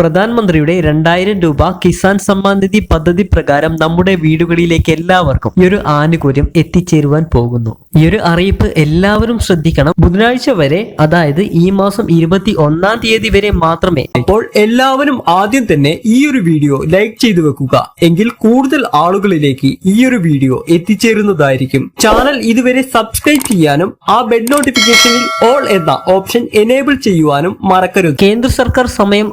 പ്രധാനമന്ത്രിയുടെ രണ്ടായിരം രൂപ കിസാൻ സമ്മാൻ നിധി പദ്ധതി പ്രകാരം നമ്മുടെ വീടുകളിലേക്ക് എല്ലാവർക്കും ഈ ഒരു ആനുകൂല്യം എത്തിച്ചേരുവാൻ പോകുന്നു. ഈ ഒരു അറിയിപ്പ് എല്ലാവരും ശ്രദ്ധിക്കണം. ബുധനാഴ്ച വരെ അതായത് ഈ മാസം ഇരുപത്തി ഒന്നാം തീയതി വരെ മാത്രമേ അപ്പോൾ എല്ലാവരും ആദ്യം തന്നെ ഈ ഒരു വീഡിയോ ലൈക്ക് ചെയ്തു വെക്കുക. എങ്കിൽ കൂടുതൽ ആളുകളിലേക്ക് ഈ ഒരു വീഡിയോ എത്തിച്ചേരുന്നതായിരിക്കും. ചാനൽ ഇതുവരെ സബ്സ്ക്രൈബ് ചെയ്യാനും ആ ബെഡ് നോട്ടിഫിക്കേഷനിൽ ഓൾ എന്ന ഓപ്ഷൻ എനേബിൾ ചെയ്യുവാനും മറക്കരുത്. കേന്ദ്ര സർക്കാർ സമയം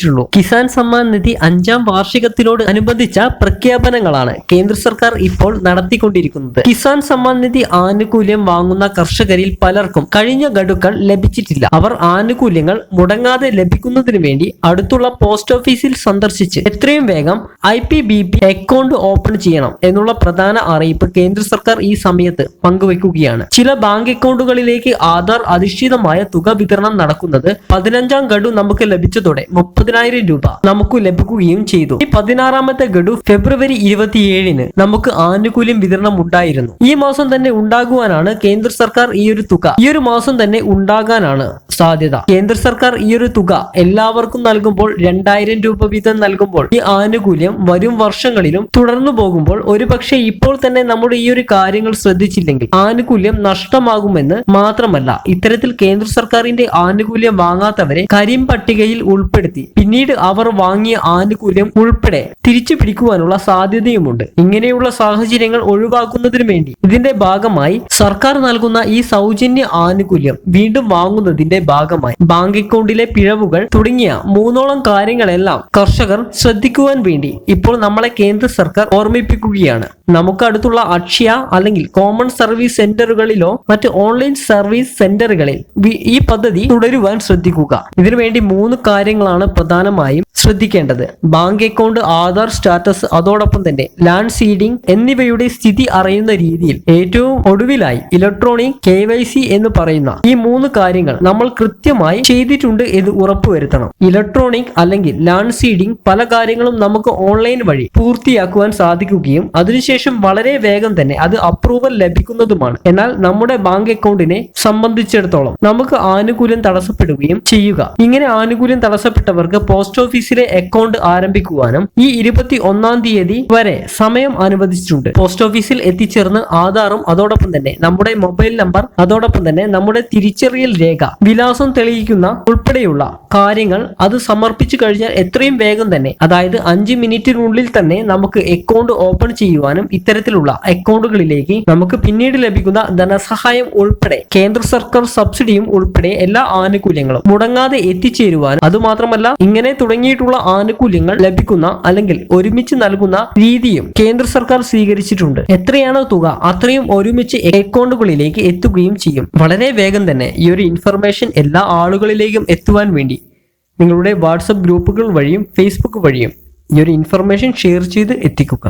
അനുവദിച്ചിട്ടുള്ളൂ കിസാൻ സമ്മാൻ നിധി അഞ്ചാം വാർഷികത്തിനോട് അനുബന്ധിച്ച പ്രഖ്യാപനങ്ങളാണ് കേന്ദ്ര സർക്കാർ ഇപ്പോൾ നടത്തിക്കൊണ്ടിരിക്കുന്നത്. കിസാൻ സമ്മാൻ നിധി ആനുകൂല്യം വാങ്ങുന്ന കർഷകരിൽ പലർക്കും കഴിഞ്ഞ ഗഡുക്കൾ ലഭിച്ചിട്ടില്ല. അവർ ആനുകൂല്യങ്ങൾ മുടങ്ങാതെ ലഭിക്കുന്നതിന് വേണ്ടി അടുത്തുള്ള പോസ്റ്റ് ഓഫീസിൽ സന്ദർശിച്ച് എത്രയും വേഗം I P B P account open ചെയ്യണം എന്നുള്ള പ്രധാന അറിയിപ്പ് കേന്ദ്ര സർക്കാർ ഈ സമയത്ത് പങ്കുവയ്ക്കുകയാണ് ചില ബാങ്ക് അക്കൗണ്ടുകളിലേക്ക് ആധാർ അധിഷ്ഠിതമായ തുക വിതരണം നടക്കുന്നത് പതിനഞ്ചാം ഗഡു നമുക്ക് ലഭിച്ചതോടെ മുപ്പതിനായിരം രൂപ നമുക്ക് ലഭിക്കുകയും ചെയ്തു. ഈ പതിനാറാമത്തെ ഗഡു ഫെബ്രുവരി ഇരുപത്തിയേഴിന് നമുക്ക് ആനുകൂല്യം വിതരണം ഉണ്ടായിരുന്നു. ഈ മാസം തന്നെ ഉണ്ടാകുവാനാണ് കേന്ദ്ര സർക്കാർ ഈ ഒരു തുക. ഈ ഒരു മാസം തന്നെ ഉണ്ടാകാനാണ് സാധ്യത. കേന്ദ്ര സർക്കാർ ഈ ഒരു തുക എല്ലാവർക്കും നൽകുമ്പോൾ രണ്ടായിരം രൂപ വീതം നൽകുമ്പോൾ ഈ ആനുകൂല്യം വരും വർഷങ്ങളിലും തുടർന്നു പോകുമ്പോൾ ഒരുപക്ഷെ ഇപ്പോൾ തന്നെ നമ്മുടെ ഈ ഒരു കാര്യങ്ങൾ ശ്രദ്ധിച്ചില്ലെങ്കിൽ ആനുകൂല്യം നഷ്ടമാകുമെന്ന് മാത്രമല്ല ഇത്തരത്തിൽ കേന്ദ്ര സർക്കാരിന്റെ ആനുകൂല്യം വാങ്ങാത്തവരെ കരിം പട്ടികയിൽ ഉൾപ്പെടുത്തി പിന്നീട് അവർ വാങ്ങിയ ആനുകൂല്യം ഉൾപ്പെടെ തിരിച്ചു പിടിക്കുവാനുള്ള സാധ്യതയുമുണ്ട്. ഇങ്ങനെയുള്ള സാഹചര്യങ്ങൾ ഒഴിവാക്കുന്നതിനു വേണ്ടി ഇതിന്റെ ഭാഗമായി സർക്കാർ നൽകുന്ന ഈ സൗജന്യ ആനുകൂല്യം വീണ്ടും വാങ്ങുന്നതിന്റെ ഭാഗമായി. ബാങ്ക് അക്കൗണ്ടിലെ പിഴവുകൾ തുടങ്ങിയ മൂന്നോളം കാര്യങ്ങളെല്ലാം കർഷകർ ശ്രദ്ധിക്കുവാൻ വേണ്ടി ഇപ്പോൾ നമ്മളെ കേന്ദ്ര സർക്കാർ ഓർമ്മിപ്പിക്കുകയാണ്. നമുക്ക് അടുത്തുള്ള അക്ഷയ അല്ലെങ്കിൽ കോമൺ സർവീസ് സെന്ററുകളിലോ മറ്റ് ഓൺലൈൻ സർവീസ് സെന്ററുകളിൽ ഈ പദ്ധതി തുടരുവാൻ ശ്രദ്ധിക്കുക. ഇതിനുവേണ്ടി മൂന്ന് കാര്യങ്ങളാണ് പ്രധാനമായും ശ്രദ്ധിക്കേണ്ടത്. ബാങ്ക് അക്കൗണ്ട് ആധാർ സ്റ്റാറ്റസ് അതോടൊപ്പം തന്നെ ലാൻഡ് സീഡിംഗ് എന്നിവയുടെ സ്ഥിതി അറിയുന്ന രീതിയിൽ ഏറ്റവും ഒടുവിലായി ഇലക്ട്രോണിക് കെ എന്ന് പറയുന്ന ഈ മൂന്ന് കാര്യങ്ങൾ നമ്മൾ കൃത്യമായി ചെയ്തിട്ടുണ്ട് എന്ന് ഉറപ്പുവരുത്തണം. ഇലക്ട്രോണിക് അല്ലെങ്കിൽ ലാൻഡ് സീഡിംഗ് പല കാര്യങ്ങളും നമുക്ക് ഓൺലൈൻ വഴി പൂർത്തിയാക്കുവാൻ സാധിക്കുകയും അതിനുശേഷം വളരെ വേഗം തന്നെ അത് അപ്രൂവൽ ലഭിക്കുന്നതുമാണ്. എന്നാൽ നമ്മുടെ ബാങ്ക് അക്കൗണ്ടിനെ സംബന്ധിച്ചിടത്തോളം നമുക്ക് ആനുകൂല്യം തടസ്സപ്പെടുകയും ചെയ്യുക. ഇങ്ങനെ ആനുകൂല്യം തടസ്സപ്പെട്ടവർക്ക് പോസ്റ്റ് ഓഫീസിലെ അക്കൗണ്ട് ആരംഭിക്കുവാനും ഈ ഇരുപത്തി ഒന്നാം തീയതി വരെ സമയം അനുവദിച്ചിട്ടുണ്ട്. പോസ്റ്റ് ഓഫീസിൽ എത്തിച്ചേർന്ന് ആധാറും അതോടൊപ്പം തന്നെ നമ്മുടെ മൊബൈൽ നമ്പർ അതോടൊപ്പം തന്നെ നമ്മുടെ തിരിച്ചറിയൽ രേഖ വിലാസം തെളിയിക്കുന്ന ഉൾപ്പെടെയുള്ള കാര്യങ്ങൾ അത് സമർപ്പിച്ചു കഴിഞ്ഞാൽ എത്രയും വേഗം തന്നെ അതായത് അഞ്ച് മിനിറ്റിനുള്ളിൽ തന്നെ നമുക്ക് അക്കൗണ്ട് ഓപ്പൺ ചെയ്യുവാനും ഇത്തരത്തിലുള്ള അക്കൗണ്ടുകളിലേക്ക് നമുക്ക് പിന്നീട് ലഭിക്കുന്ന ധനസഹായം ഉൾപ്പെടെ കേന്ദ്ര സർക്കാർ സബ്സിഡിയും ഉൾപ്പെടെ എല്ലാ ആനുകൂല്യങ്ങളും മുടങ്ങാതെ എത്തിച്ചേരുവാനും അതുമാത്രമല്ല ഇങ്ങനെ തുടങ്ങിയിട്ടുള്ള ആനുകൂല്യങ്ങൾ ലഭിക്കുന്ന അല്ലെങ്കിൽ ഒരുമിച്ച് നൽകുന്ന രീതിയും കേന്ദ്ര സർക്കാർ സ്വീകരിച്ചിട്ടുണ്ട്. എത്രയാണോ തുക അത്രയും ഒരുമിച്ച് അക്കൗണ്ടുകളിലേക്ക് എത്തുകയും ചെയ്യും. വളരെ വേഗം തന്നെ ഈ ഒരു ഇൻഫർമേഷൻ എല്ലാ ആളുകളിലേക്കും എത്തുവാൻ വേണ്ടി നിങ്ങളുടെ വാട്സപ്പ് ഗ്രൂപ്പുകൾ വഴിയും ഫേസ്ബുക്ക് വഴിയും ഈ ഒരു ഇൻഫർമേഷൻ ഷെയർ ചെയ്ത് എത്തിക്കുക.